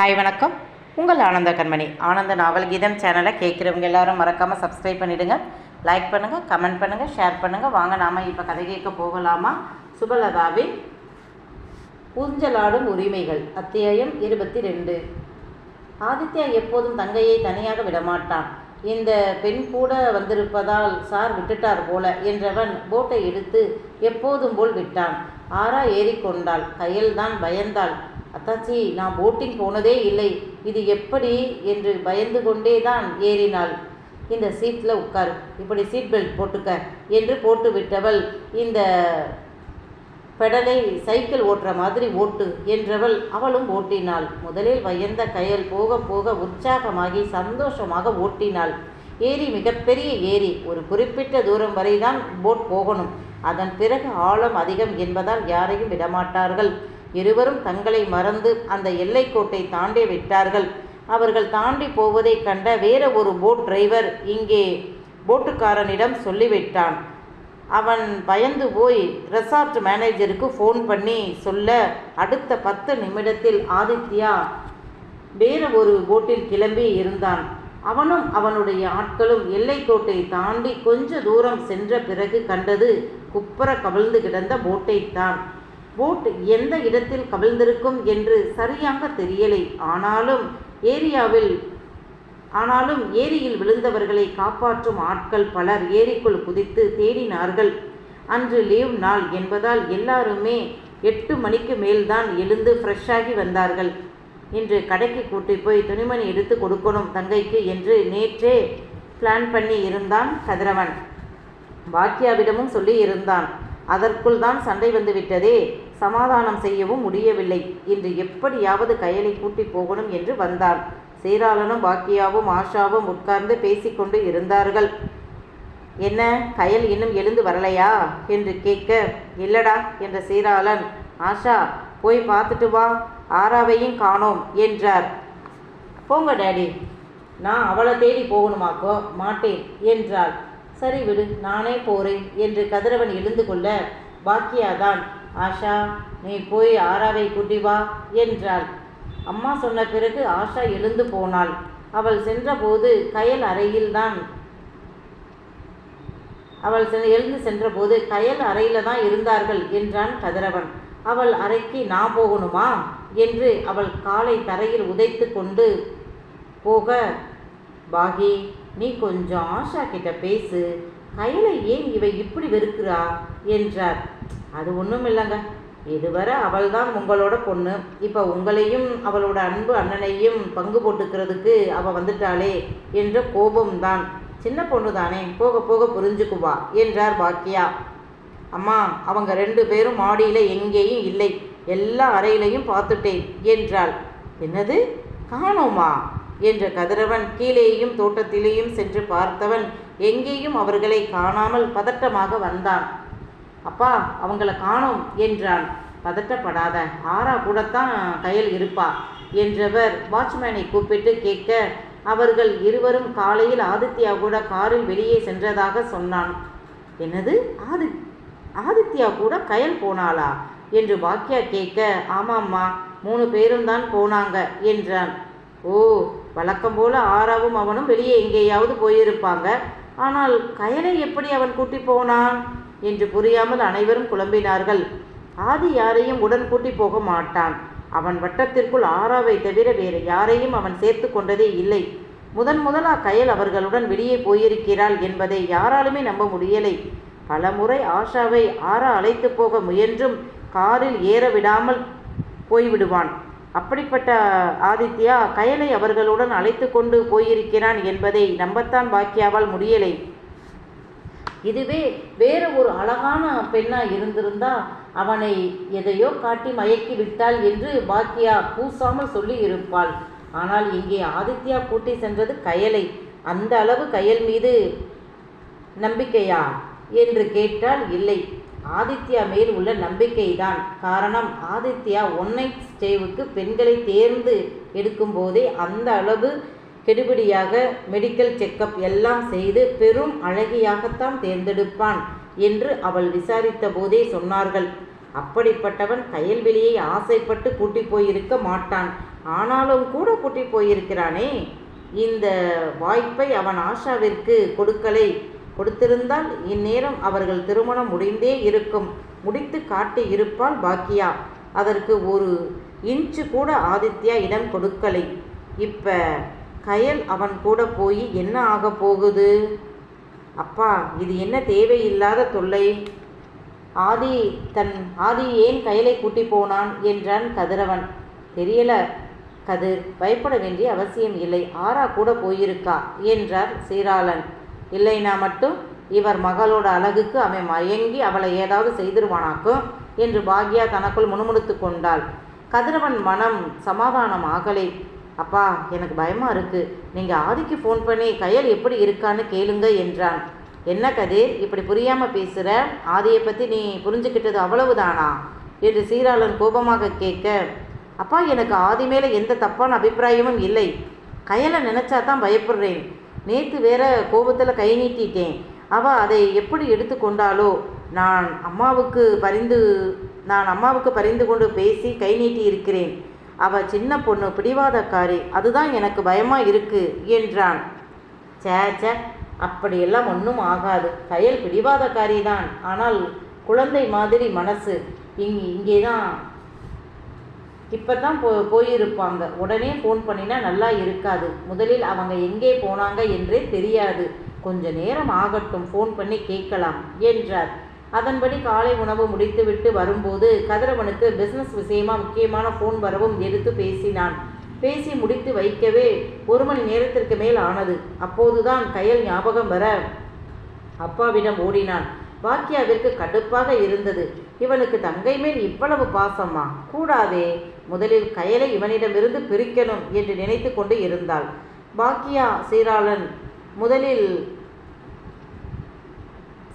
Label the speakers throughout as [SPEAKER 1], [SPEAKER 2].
[SPEAKER 1] Hi வணக்கம். உங்கள் ஆனந்த கண்மணி. ஆனந்த நாவல் கீதம் சேனலை கேட்குறவங்க எல்லாரும் மறக்காமல் சப்ஸ்கிரைப் பண்ணிவிடுங்க லைக் பண்ணுங்கள் கமெண்ட் பண்ணுங்கள் ஷேர் பண்ணுங்கள் வாங்க நாம் இப்போ கதை கேட்க போகலாமா? சுபலதாவின் ஊஞ்சலாடும் உரிமைகள் அத்தியாயம் இருபத்தி ரெண்டு ஆதித்யா எப்போதும் தங்கையை தனியாக விடமாட்டான். இந்த பெண் கூட வந்திருப்பதால் சார் விட்டுட்டார் போல என்றவன் போட்டை எடுத்து எப்போதும் போல் விட்டான். ஆறா ஏறிக்கொண்டாள். கையில்தான் பயந்தாள். அத்தாச்சி நான் போட்டிங் போனதே இல்லை. இது எப்படி? என்று பயந்து கொண்டே தான் ஏறினாள். இந்த சீட்டில் உட்காரு. இப்படி சீட் பெல்ட் போட்டுக்க என்று போட்டு விட்டவள் இந்த பெடலை சைக்கிள் ஓட்டுற மாதிரி ஓட்டு என்றவள் அவளும் ஓட்டினாள். முதலில் பயந்த கயல் போக போக உற்சாகமாகி சந்தோஷமாக ஓட்டினாள். ஏரி மிகப்பெரிய ஏரி ஒரு குறிப்பிட்ட தூரம் வரைதான் போட் போகணும். அதன் பிறகு ஆழம் அதிகம் என்பதால் யாரையும் விடமாட்டார்கள். இருவரும் தங்களை மறந்து அந்த எல்லைக்கோட்டை தாண்டி விட்டார்கள். அவர்கள் தாண்டி போவதை கண்ட வேற ஒரு போட் டிரைவர் இங்கே போட்டுக்காரனிடம் சொல்லிவிட்டான். அவன் பயந்து போய் ரெசார்ட் மேனேஜருக்கு ஃபோன் பண்ணி சொல்ல அடுத்த பத்து நிமிடத்தில் ஆதித்யா வேற ஒரு போட்டில் கிளம்பி இருந்தான். அவனும் அவனுடைய ஆட்களும் எல்லைக்கோட்டை தாண்டி கொஞ்ச தூரம் சென்ற பிறகு கண்டது குப்புற கவிழ்ந்து கிடந்த போட்டைத்தான் போட் எந்த இடத்தில் கவிழ்ந்திருக்கும் என்று சரியாக தெரியலை. ஆனாலும் ஏரியாவில் ஆனாலும் ஏரியில் விழுந்தவர்களை காப்பாற்றும் ஆட்கள் பலர் ஏரிக்குள் குதித்து தேடினார்கள். அன்று லீவ் நாள் என்பதால் எல்லாருமே எட்டு மணிக்கு மேல்தான் எழுந்து ஃப்ரெஷ்ஷாகி வந்தார்கள். இன்று கடைக்கு கூட்டி போய் துணிமணி எடுத்து கொடுக்கணும் தங்கைக்கு என்று நேற்றே பிளான் பண்ணி இருந்தான் கதிரவன். பாக்கியாவிடமும் சொல்லி இருந்தான் அதற்குள் தான் சண்டை வந்து விட்டதே சமாதானம் செய்யவும் முடியவில்லை. இன்று எப்படியாவது கயலை கூட்டி போகணும் என்று வந்தான். சீராளனும் பாக்கியாவும் ஆஷாவும் உட்கார்ந்து பேசிக்கொண்டு இருந்தார்கள். என்ன? கயல் இன்னும் எழுந்து வரலையா? என்று கேட்க இல்லடா என்ற சீராளன் ஆஷா போய் பார்த்துட்டு வா. ஆறாவையும் காணோம் என்றார். போங்க டேடி. நான் அவளை தேடி போகணுமாக்கோ? மாட்டேன் என்றாள். சரி விடு நானே போறேன் என்று கதிரவன் எழுந்து கொள்ள பாக்கியாதான். ஆஷா நீ போய் ஆறாவை கூட்டி வா என்றாள். அம்மா சொன்ன பிறகு ஆஷா எழுந்து போனாள். அவள் சென்றபோது கயல் அறையில்தான் அவள் செ- எழுந்து சென்றபோது கயல் அறையில் தான் இருந்தார்கள் என்றான் கதிரவன். அவள் அறைக்கு நான் போகணுமா? என்று அவள் காலை தரையில் உதைத்து கொண்டு போக பாகி நீ கொஞ்சம் ஆஷா கிட்ட பேசு. கையில் ஏன் இவ இப்படி வெறுக்கிறா? என்றார். அது ஒன்றும் இல்லைங்க. இதுவரை அவள்தான் உங்களோட பொண்ணு. இப்போ உங்களையும் அவளோட அன்பு அண்ணனையும் பங்கு போட்டுக்கிறதுக்கு அவள் வந்துட்டாளே என்ற கோபம்தான். சின்ன பொண்ணு தானே போக போக புரிஞ்சுக்குவா என்றார் பாக்கியா. அம்மா அவங்க ரெண்டு பேரும் மாடியில் எங்கேயும் இல்லை. எல்லா அறையிலையும் பார்த்துட்டேன் என்றாள். என்னது? காணோமா? என்ற கதிரவன் கீழேயும் தோட்டத்திலேயும் சென்று பார்த்தவன் எங்கேயும் அவர்களை காணாமல் பதட்டமாக வந்தான். அப்பா அவங்கள காணோம் என்றான். பதட்டப்படாத ஆறா கூடத்தான் கையில் இருப்பா என்றவர் வாட்ச்மேனை கூப்பிட்டு கேட்க அவர்கள் இருவரும் காலையில் ஆதித்யா கூட காரில் வெளியே சென்றதாக சொன்னான். என்னது? ஆதி ஆதித்யா கூட கயல் போனாளா? என்று பாக்கியா கேட்க ஆமாம்மா மூணு பேரும் தான் போனாங்க என்றான். ஓ வழக்கம் போல ஆறாவும் அவனும் வெளியே எங்கேயாவது போயிருப்பாங்க. ஆனால் கயலை எப்படி அவன் கூட்டி போனான் என்று புரியாமல் அனைவரும் குழம்பினார்கள். ஆதி யாரையும் உடன் கூட்டி போக மாட்டான். அவன் வட்டத்திற்குள் ஆறாவை தவிர வேறு யாரையும் அவன் சேர்த்து கொண்டதே இல்லை. முதன் முதலா கயல் அவர்களுடன் வெளியே போயிருக்கிறாள் என்பதை யாராலுமே நம்ப முடியலை. பலமுறை ஆஷாவை ஆறா அழைத்து போக முயன்றும் காரில் ஏற விடாமல் போய்விடுவான். அப்படிப்பட்ட ஆதித்யா கயலை அவர்களுடன் அழைத்து கொண்டு போயிருக்கிறான் என்பதை நம்பத்தான் பாக்கியாவால் முடியலை. இதுவே வேறு ஒரு அழகான பெண்ணாக இருந்திருந்தா அவனை எதையோ காட்டி மயக்கி விட்டாள் என்று பாக்கியா பூசாமல் சொல்லி இருப்பாள். ஆனால் இங்கே ஆதித்யா கூட்டி சென்றது கயலை. அந்த அளவு கயல் மீது நம்பிக்கையா? என்று கேட்டால் இல்லை. ஆதித்யா மேல் உள்ள நம்பிக்கைதான். காரணம் ஆதித்யா ஒன் நைட் ஸ்டேவுக்கு பெண்களை தேர்ந்து எடுக்கும்போதே அந்த அளவு கெடுபிடியாக மெடிக்கல் செக்கப் எல்லாம் செய்து பெரும் அழகியாகத்தான் தேர்ந்தெடுப்பான் என்று அவள் விசாரித்த போதே சொன்னார்கள். அப்படிப்பட்டவன் கயல்வெளியை ஆசைப்பட்டு கூட்டி போயிருக்க மாட்டான். ஆனாலும் கூட கூட்டி போயிருக்கிறானே. இந்த வாய்ப்பை அவன் ஆஷாவிற்கு கொடுக்கலை. கொடுத்திருந்தால் இந்நேரம் அவர்கள் திருமணம் முடிந்தே இருக்கும். முடித்து காட்டி இருப்பாள் பாக்கியா. அதற்கு ஒரு இன்ச்சு கூட ஆதித்யா இடம் கொடுக்கலை. இப்ப கயல் அவன் கூட போய் என்ன ஆக போகுது? அப்பா இது என்ன தேவையில்லாத தொல்லை? ஆதி தன் ஆதி ஏன் கயலை கூட்டி போனான்? என்றான் கதிரவன். தெரியல கதிர் பயப்பட வேண்டிய அவசியம் இல்லை. ஆறா கூட போயிருக்கா? என்றார் சீராளன். இல்லைனா மட்டும் இவர் மகளோட அழகுக்கு அவன் மயங்கி அவளை ஏதாவது செய்திருவானாக்கும் என்று பாக்யா தனக்குள் முணுமுணுத்து கொண்டாள். கதிரவன் மனம் சமாதானம் ஆகலை. அப்பா எனக்கு பயமாக இருக்குது நீங்கள் ஆதிக்கு ஃபோன் பண்ணி கையல் எப்படி இருக்கான்னு கேளுங்க என்றான். என்ன கதிர் இப்படி புரியாமல் பேசுகிற ஆதியை பற்றி நீ புரிஞ்சுக்கிட்டது அவ்வளவுதானா? என்று சீராளன் கோபமாக கேட்க அப்பா எனக்கு ஆதி மேலே எந்த தப்பான அபிப்பிராயமும் இல்லை. கையலை நினச்சா தான் பயப்படுறேன். நேற்று வேற கோபத்தில் கை நீட்டிட்டேன். அவள் அதை எப்படி எடுத்துக்கொண்டாலோ நான் அம்மாவுக்கு பரிந்து நான் அம்மாவுக்கு பரிந்து கொண்டு பேசி கை நீட்டி இருக்கிறேன். அவள் சின்ன பொண்ணு பிடிவாதக்காரி அதுதான் எனக்கு பயமாக இருக்கு என்றான். சே சே அப்படியெல்லாம் ஒன்றும் ஆகாது. கையல் பிடிவாதக்காரி தான் ஆனால் குழந்தை மாதிரி மனசு. இங் இங்கே தான் இப்போ தான் போ போயிருப்பாங்க. உடனே ஃபோன் பண்ணினா நல்லா இருக்காது. முதலில் அவங்க எங்கே போனாங்க என்றே தெரியாது. கொஞ்ச நேரம் ஆகட்டும் ஃபோன் பண்ணி கேட்கலாம் என்றார். அதன்படி காலை உணவு முடித்துவிட்டு வரும்போது கதிரவனுக்கு பிஸ்னஸ் விஷயமா முக்கியமான ஃபோன் வரவும் எடுத்து பேசினான். பேசி முடித்து வைக்கவே ஒரு மணி நேரத்திற்கு மேல் ஆனது. அப்போதுதான் கையல் ஞாபகம் வர அப்பாவிடம் ஓடினான். பாக்கியாவிற்கு கடுப்பாக இருந்தது. இவனுக்கு தங்கை மேல் இவ்வளவு பாசமா? கூடாதே. முதலில் கயலை இவனிடமிருந்து பிரிக்கணும் என்று நினைத்து கொண்டு இருந்தாள். பாக்கியா சீராளன் முதலில்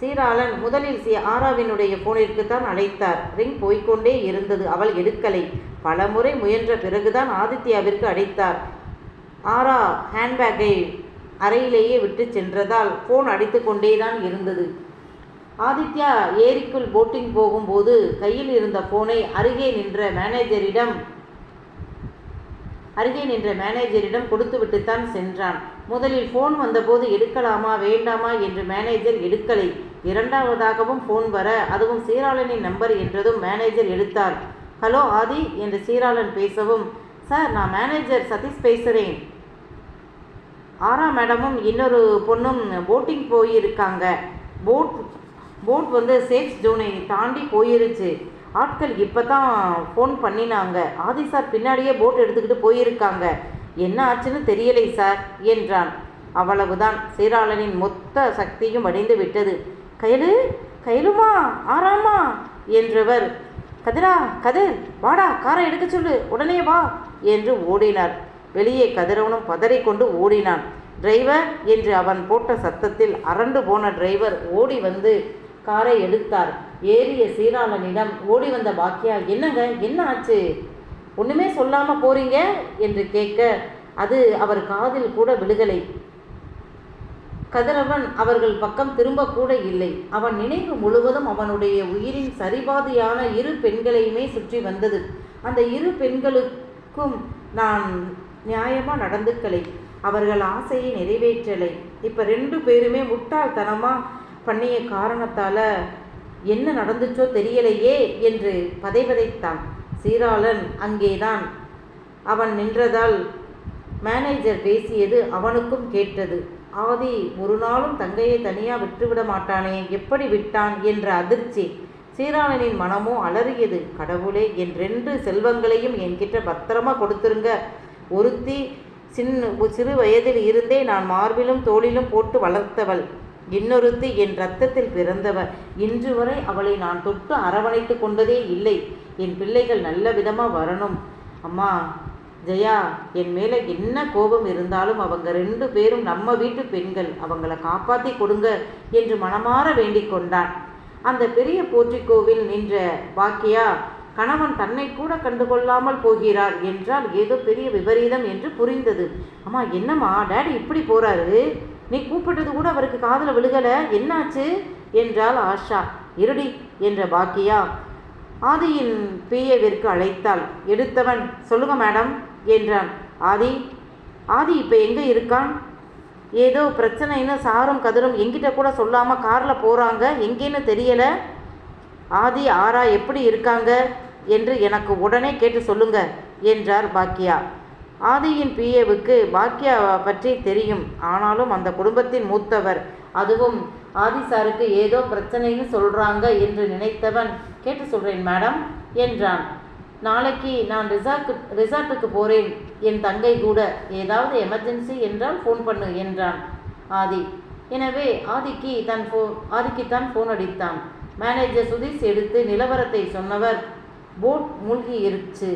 [SPEAKER 1] சீராளன் முதலில் சி ஆராவினுடைய போனிற்கு தான் அழைத்தார். ரிங் போய்க்கொண்டே இருந்தது அவள் எடுக்கலை. பலமுறை முயன்ற பிறகுதான் ஆதித்யாவிற்கு அழைத்தார். ஆரா ஹேண்ட்பேக்கை அறையிலேயே விட்டு சென்றதால் ஃபோன் அடித்து கொண்டே தான் இருந்தது. ஆதித்யா ஏரிக்குள் போட்டிங் போகும்போது கையில் இருந்த போனை அருகே நின்ற மேனேஜரிடம் அருகே நின்ற மேனேஜரிடம் கொடுத்துவிட்டுத்தான் சென்றான். முதலில் ஃபோன் வந்தபோது எடுக்கலாமா வேண்டாமா என்று மேனேஜர் எடுக்கலை. இரண்டாவதாகவும் ஃபோன் வர அதுவும் சீராளனின் நம்பர் என்றதும் மேனேஜர் எடுத்தார். ஹலோ ஆதி என்று சீராளன் பேசவும் சார் நான் மேனேஜர் சதீஷ் பேசுகிறேன் ஆரா மேடமும் இன்னொரு பொண்ணும் போட்டிங் போயிருக்காங்க. போட் போட் வந்து சேஃப் ஜோனை தாண்டி போயிருச்சு. ஆட்கள் இப்போ தான் ஃபோன் பண்ணினாங்க. ஆதி சார் பின்னாடியே போட் எடுத்துக்கிட்டு போயிருக்காங்க. என்ன ஆச்சுன்னு தெரியலை சார் என்றான். அவ்வளவுதான். சீராளனின் மொத்த சக்தியும் வடிந்து விட்டது. கயலு கயலுமா ஆறாமா என்றவர். கதிரா கதிர் வாடா காரை எடுக்க சொல்லு. உடனே வா என்று ஓடினார். வெளியே கதிரவனும் பதறிக்கொண்டு ஓடினான். டிரைவர் என்று அவன் போட்ட சத்தத்தில் அரண்டு போன டிரைவர் ஓடி வந்து காரை எடுத்தார். ஏறிய சீராளனிடம் ஓடி வந்த பாக்கியா என்னங்க என்ன ஆச்சு? ஒன்றுமே சொல்லாமல் போறீங்க? என்று கேட்க அது அவர் காதில் கூட விழுகலை. கதிரவன் அவர்கள் பக்கம் திரும்பக்கூட இல்லை. அவன் நினைவு முழுவதும் அவனுடைய உயிரின் சரிபாதியான இரு பெண்களையுமே சுற்றி வந்தது. அந்த இரு பெண்களுக்கும் நான் நியாயமாக நடந்துக்கலை. அவர்கள் ஆசையை நிறைவேற்றலை. இப்போ ரெண்டு பேருமே முட்டாள்தனமாக பண்ணிய காரணத்தால் என்ன நடந்துச்சோ தெரியலையே என்று பதைபதைத்தான். சீராளன் அங்கேதான். அவன் நின்றதால் மேனேஜர் பேசியது அவனுக்கும் கேட்டது. ஆதி ஒரு நாளும் தங்கையை தனியாக விட்டுவிட மாட்டானே எப்படி விட்டான் என்ற அதிர்ச்சி சீராளனின் மனமோ அலறியது. கடவுளே என் ரெண்டு செல்வங்களையும் என்கிட்ட பத்திரமா கொடுத்துருங்க. ஒருத்தி சின்ன சிறு வயதில் இருந்தே நான் மார்பிலும் தோளிலும் போட்டு வளர்த்தவள். இன்னொருத்தி என் ரத்தத்தில் பிறந்தவர் இன்று வரை அவளை நான் தொட்டு அரவணைத்து கொண்டதே இல்லை. என் பிள்ளைகள் நல்ல விதமாக வரணும். அம்மா ஜெயா என் மேலே என்ன கோபம் இருந்தாலும் அவங்க ரெண்டு பேரும் நம்ம வீட்டு பெண்கள். அவங்கள காப்பாற்றி கொடுங்க என்று மனமாற வேண்டிக் கொண்டான். அந்த பெரிய போற்றிக்கோவில் நின்ற பாக்கியா கணவன் தன்னை கூட கண்டுகொள்ளாமல் போகிறார் என்றால் ஏதோ பெரிய விபரீதம் என்று புரிந்தது. அம்மா என்னம்மா டேடி இப்படி போறாரு? நீ கூப்பிட்டது கூட அவருக்கு காதில் விழுகல. என்னாச்சு? என்றாள் ஆஷா. இருடி என்ற பாக்கியா. ஆதியின் பிஏவிற்கு அழைத்தாள். எடுத்தவன் சொல்லுங்க மேடம் என்றான். ஆதி ஆதி இப்போ எங்கே இருக்கான்? ஏதோ பிரச்சனைன்னு சாரும் கதிரும் எங்கிட்ட கூட சொல்லாமல் காரில் போகிறாங்க எங்கேன்னு தெரியலை. ஆதி ஆரா எப்படி இருக்காங்க? என்று எனக்கு உடனே கேட்டு சொல்லுங்க என்றார் பாக்கியா. ஆதியின் பிஏவுக்கு பாக்கியா பற்றி தெரியும். ஆனாலும் அந்த குடும்பத்தின் மூத்தவர் அதுவும் ஆதி சாருக்கு ஏதோ பிரச்சனைன்னு சொல்கிறாங்க என்று நினைத்தவன் கேட்டு சொல்கிறேன் மேடம் என்றான். நாளைக்கு நான் ரிசார்ட்டு ரிசார்ட்டுக்கு போகிறேன் என் தங்கை கூட ஏதாவது எமர்ஜென்சி என்றால் ஃபோன் பண்ணு என்றான் ஆதி. எனவே ஆதிக்கு தன் ஃபோ ஆதிக்கு தான் ஃபோன் அடித்தான். மேனேஜர் சுதீஷ் எடுத்து நிலவரத்தை சொன்னவர் போட் மூழ்கி இருச்சு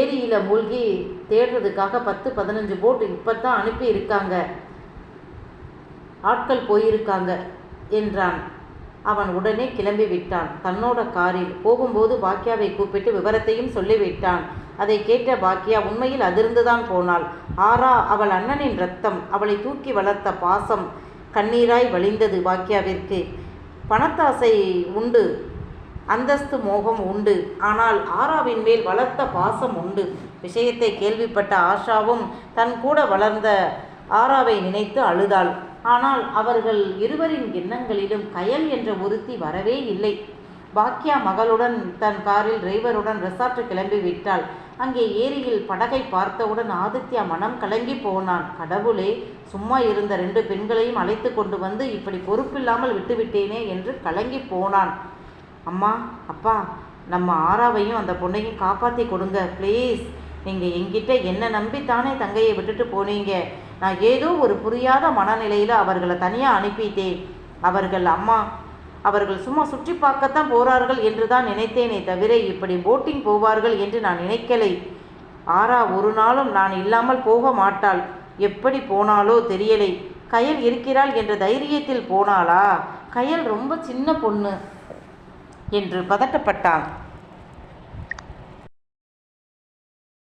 [SPEAKER 1] ஏரியில் மூழ்கி தேடுறதுக்காக பத்து பதினஞ்சு போட் இப்போ தான் அனுப்பி இருக்காங்க ஆட்கள் போயிருக்காங்க என்றான். அவன் உடனே கிளம்பி விட்டான். தன்னோட காரில் போகும்போது பாக்கியாவை கூப்பிட்டு விவரத்தையும் சொல்லிவிட்டான். அதை கேட்ட பாக்கியா உண்மையில் அதிர்ந்துதான் போனாள். ஆரா அவள் அண்ணனின் ரத்தம். அவளை தூக்கி வளர்த்த பாசம் கண்ணீராய் வழிந்தது பாக்கியாவிற்கு பணத்தாசை உண்டு. அந்தஸ்து மோகம் உண்டு. ஆனால் ஆராவின் மேல் வளர்த்த பாசம் உண்டு. விஷயத்தை கேள்விப்பட்ட ஆஷாவும் தன் கூட வளர்ந்த ஆராவை நினைத்து அழுதாள். ஆனால் அவர்கள் இருவரின் எண்ணங்களிலும் கயல் என்ற ஒருத்தி வரவே இல்லை. பாக்கியா மகளுடன் தன் காரில் டிரைவருடன் ரெசார்ட் கிளம்பி விட்டாள். அங்கே ஏரியில் படகை பார்த்தவுடன் ஆதித்யா மனம் கலங்கி போனான். கடவுளே சும்மா இருந்த ரெண்டு பெண்களையும் அழைத்து கொண்டு வந்து இப்படி பொறுப்பில்லாமல் விட்டுவிட்டேனே என்று கலங்கி போனான். அம்மா அப்பா நம்ம ஆறாவையும் அந்த பொண்ணையும் காப்பாற்றி கொடுங்க ப்ளீஸ் நீங்கள் என்கிட்ட என்ன நம்பித்தானே தங்கையை விட்டுட்டு போனீங்க? நான் ஏதோ ஒரு புரியாத மனநிலையில் அவர்களை தனியாக அனுப்பிட்டேன். அவர்கள் அம்மா அவர்கள் சும்மா சுற்றி பார்க்கத்தான் போகிறார்கள் என்று தான் நினைத்தேனே தவிர இப்படி போட்டிங் போவார்கள் என்று நான் நினைக்கலை. ஆறா ஒரு நாளும் நான் இல்லாமல் போக மாட்டாள். எப்படி போனாலோ தெரியலை. கயல் இருக்கிறாள் என்ற தைரியத்தில் போனாளா? கயல் ரொம்ப சின்ன பொண்ணு. என்று பதட்டப்பட்டான்.